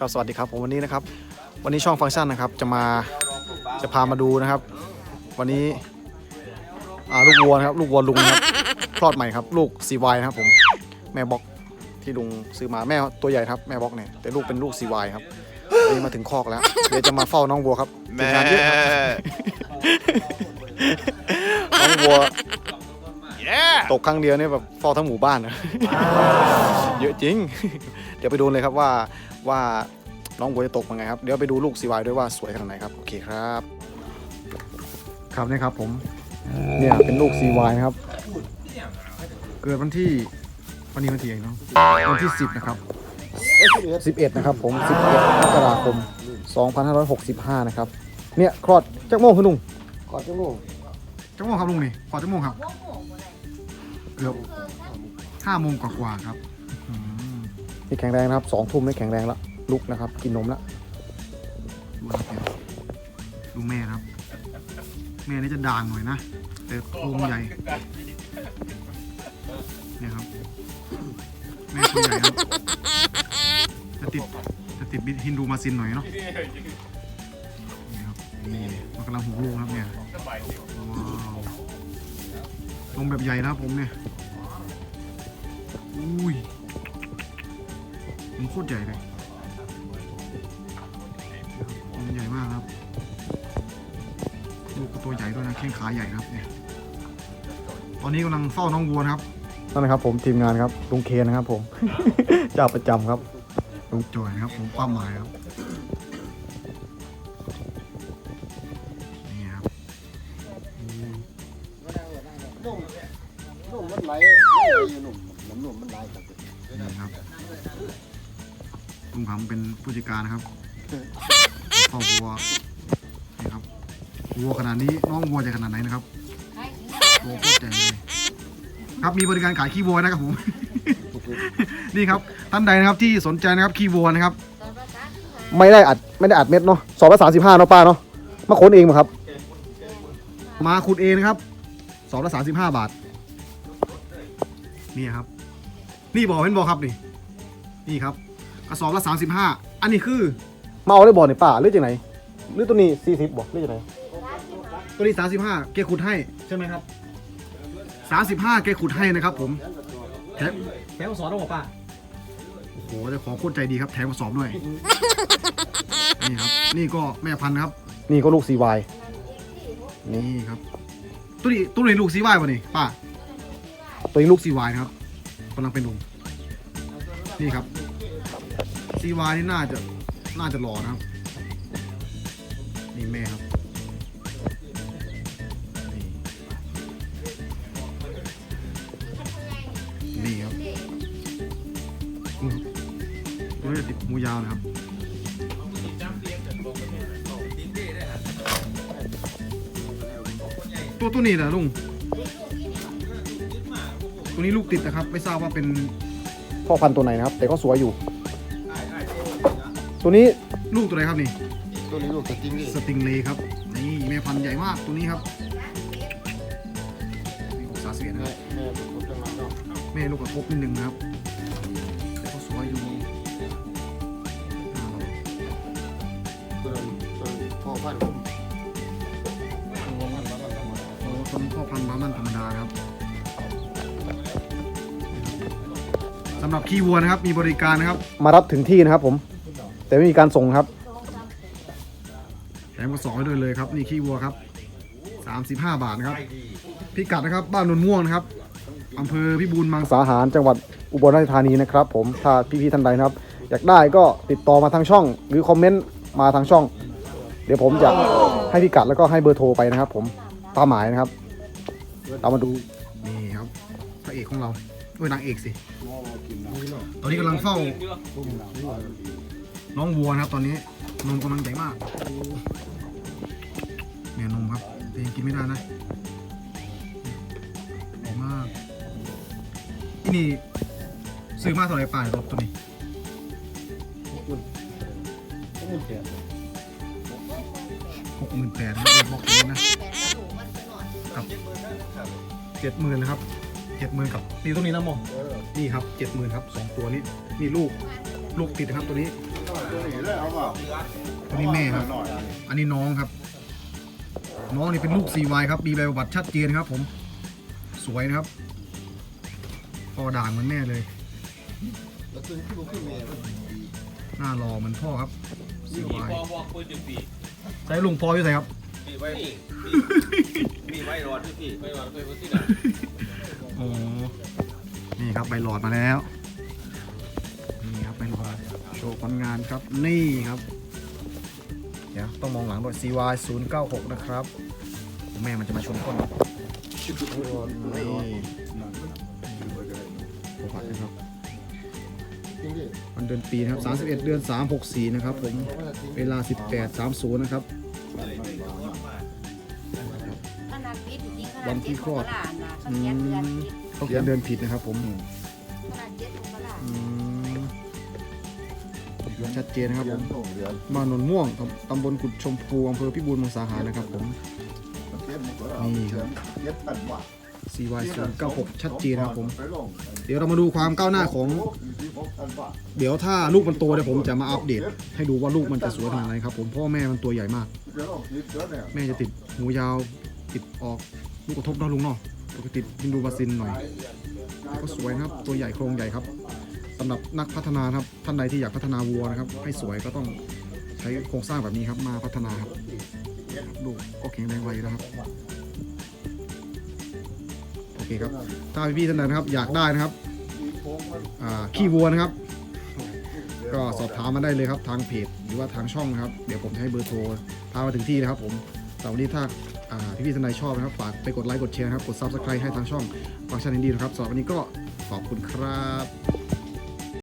ก็สวัสดีครับผมวันนี้นะครับ วันนี้ช่องฟังก์ชันนะครับจะมาจะพามาดูนะครับ วันนี้อ่าลูกวัวนะครับลูกวัวลุงนะครับคลอดใหม่ครับ ลูก CY นะครับผมแม่บล็อกที่ลุงซื้อมาแม่ตัวใหญ่ครับแม่บล็อกเนี่ยแต่ลูกเป็นลูก CY ครับวันนี้มาถึงคอกแล้วเดี๋ยวจะมาเฝ้าน้องวัวครับทีมงานเยอะครับ น้องวัวตกครั้งเดียวเนี่ยแบบเฝ้าทั้งหมู่บ้านนะ เยอะจริง เดี๋ยวไปดูเลยครับว่าว่าน้องวัวจะตกยังไงครับ เดี๋ยวไปดูลูกซีวายด้วยว่าสวยขนาดไหนครับ โอเคครับ ครับนี่ครับผม เนี่ยเป็นลูกซีวายนะครับ เกิดวันที่วันนี้วันที่ไหนเนาะวันที่ 10 นะครับ 11 นะครับผม 11มกราคม 2565 นะครับ เนี่ยคลอดจักโมงคุณลุงก่อนจะลูกจักโมงครับลุงนี่คลอดจักโมงครับ เกือบห้าโมงกว่าๆครับ นี่แข็งแรงนะครับสองทุ่มนี่แข็งแรงแล้วลุกนะครับ กินนมแล้วดูนะดูแม่ครับ แม่นี่จะด่างหน่อยนะแต่โครงใหญ่เนี่ยครับแม่ตัวใหญ่ครับจะติดจะติดฮินดูมาซินหน่อยเนาะนี่ครับนี่มันกำลังหูลูกครับเนี่ยว้าวนมแบบใหญ่นะครับผมเนี่ยอุ้ย มันโคตรใหญ่เลยมันใหญ่มากครับลูกก็ตัวใหญ่ด้วยนะแข้งขาใหญ่ครับเนี่ยตอนนี้กำลังเฝ้าน้องวัวนะครับนั่นนะครับผมทีมงานครับลุงเคนนะครับผม เจ้าประจำครับลุงจอยนะครับ ผมป้าหมายครับนี่ครับนุ่มนุ่มมันไหลไหลอยู่นุ่มน้ำนุ่มมันไหลครับ นี่ครับ ลุงผำเป็นผู้จัดการนะครับเฝ้าวัวนี่ครับวัวขนาดนี้น้องวัวจะขนาดไหนนะครับวัวโคตรใหญ่เลยครับมีบริการขายขี้วัวนะครับผม นี่ครับท่านใดนะครับที่สนใจนะครับขี้วัวนะครับ ไม่ได้อัดไม่ได้อัดเม็ดเนาะสอบละสามสิบห้าเนาะป้าเนาะมาค้นเองมาครับ มาขุดเองนะครับสอบละสามสิบห้าบาทนี่ครับ นี่บอกเห็นบอกครับนี่ นี่ครับ กระสอบละสามสิบห้าอันนี้คือมาเอาได้บ่อในป่าหรือจากไหนหรือตัวนี้สี่สิบบ่หรือจากไหนตัวนี้สามสิบห้าแกขุดให้ใช่ไหมครับสามสิบห้าแกขุดให้นะครับผมแถมแถมกระสอบด้วยป่ะโอ้โหแต่ของโคตรใจดีครับแถมกระสอบด้วย นี่ครับ นี่ก็แม่พันธุ์ครับ นี่ก็ลูกซีวายนี่ครับ ตัวนี้ตัวนี้ลูกซีวายป่ะนี่ป้าตัวนี้ลูกซีวายนะครับกำลังเป็นหนุ่มนี่ครับ ซีวานี่น่าจะน่าจะหล่อนะครับ นี่แม่ครับนี่ครับตัวนี้จะติดหูยาวนะครับตัวตัวนี้แหละลุงตัวนี้ลูกติดนะครับ ไม่ทราบว่าเป็นพ่อพันธุ์ตัวไหนนะครับ แต่ก็สวยอยู่ ตัวนี้ลูกตัวไหนครับนี่ตัวนี้ลูกสติงนี่สติงเลย์ครับนี่แม่พันธุ์ใหญ่มากตัวนี้ครับนี่ของสาเสียนะคแม่รับแม่ผมจะมาเนาะแม่ลูกกระทบนิดนึงนะครับแต่ก็สวยอยู่อ่าตัวนั้นตัวพ่อพันธุ์ผมโอ้ต้นพ่อพันธุ์บามันธรรมดานะครับสำหรับขี้วัวนะครับมีบริการนะครับ มารับถึงที่นะครับผม แต่ไม่มีการส่งครับแถมกระสอบให้ด้วยเลยครับ นี่ขี้วัวครับ 35 บาทนะครับ พิกัดนะครับ บ้านนนม่วงนะครับอำเภอพิบูลมังสาหารจังหวัดอุบลราชธานีนะครับ ผมถ้าพี่ๆท่านใดนะครับ อยากได้ก็ติดต่อมาทางช่อง หรือคอมเมนต์มาทางช่อง เดี๋ยวผมจะให้พิกัดแล้วก็ให้เบอร์โทรไปนะครับ ผมตามหมายนะครับเรามาดูนี่ครับพระเอกของเราด้วยนางเอกสิตอนนี้กำลังเฝ้า น้องวัวนะครับตอนนี้นมกำลังใหญ่มากเนี่ยนมครับแต่ยังกินไม่ได้นะใหญ่มากที่นี่ซื้อมาเท่าไหร่ป่าตัวนี้หกหมื่นแปดนะครับบอกเลยนะเจ็ดหมื่นนะครับเจ็ดหมื่นกับนี่ตัวนี้นะโมนี่ครับเจ็ดหมื่นครับสองตัวนี้นี่ลูกลูกติดนะครับตัวนี้ ตัวนี้เลยเอาเปล่าตัวนี้แม่ครับหน่อยอันนี้น้องครับ น้องนี่เป็นลูก CY ครับ มีใบประวัติชัดเจนครับ ผม สวยนะครับพอด่างเหมือนแม่เลยแล้วตัวนี้ที่ผมขึ้นเมย์มันหน้ารอเหมือนพ่อครับปี CY พอบอกปืนหนึ่งปีใช้ลุงพออยู่ไหนครับ ปีไว้ปีปีไว้รอดที่พี่ไว้รอดไปวันที่ไหนอ๋อ นี่ครับใบหลอดมาแล้ว โชว์ผลงานครับนี่ครับ เดี๋ยวต้องมองหลังด้วย CY 0 9 6 นะครับ แม่มันจะมาชนก้นนี่โอ้โหนะครับจริงดิวันเดือนปีนะครับ31 เดือน 364 นะครับผม เวลา 18.30 นะครับขนาดปิดจริงๆขนาดวันที่คลอดเจ็มกรานะเขาเขียนเดือนปิดเขาเขียนเดือนผิดนะครับผม ชัดเจนนะครับเดืผอนมสองเดือนบ้านนนม่วงครับตำบลกุดชมพูอำเภอพิบูลมังสาหารนะครับผมเก็บมันก็เอาเดือนเก็บพันบาท CY 0 9 6 ชัดเจนนะครับผมไปลงเดี๋ยวเรามาดูความก้าวหน้าของอยู่ที่หกพันบาทเดี๋ยวถ้าลูกมันโตเดี๋ยวผมจะมาอัปเดต ให้ดูว่าลูกมันจะสวยขนาดไหนครับผมเพราะว่าแม่มันตัวใหญ่มากเดี๋ยวลงนิดเดียวเนี่ยแม่จะติดหูยาวติดออกลูกกระทบเนอะลุงเนาะแล้วก็ติดฮินดูบาซินหน่อยก็สวยนะครับตัวใหญ่โครงใหญ่ครับ สำหรับนักพัฒนาครับท่านใดที่อยากพัฒนาวัวนะครับ ให้สวยก็ต้องใช้โครงสร้างแบบนี้ครับมาพัฒนาครับลูก็แข็งแรงไวนะครับโอเคครับถ้าพี่ๆท่านใดนะครับ อยากได้นะครับขี้วัวนะครับ ก็สอบถามมาได้เลยครับ ทางเพจหรือว่าทางช่องนะครับ เดี๋ยวผมจะให้เบอร์โทรพามาถึงที่นะครับผมแต่วันนี้ถ้าอ่พี่ๆท่านใดชอบนะครับฝากไปกดไลค์กดแชร์ครับ กด subscribe ให้ทางช่องฟังก์ชันดีนะครับสำหรับวันนี้ก็ขอบคุณครับ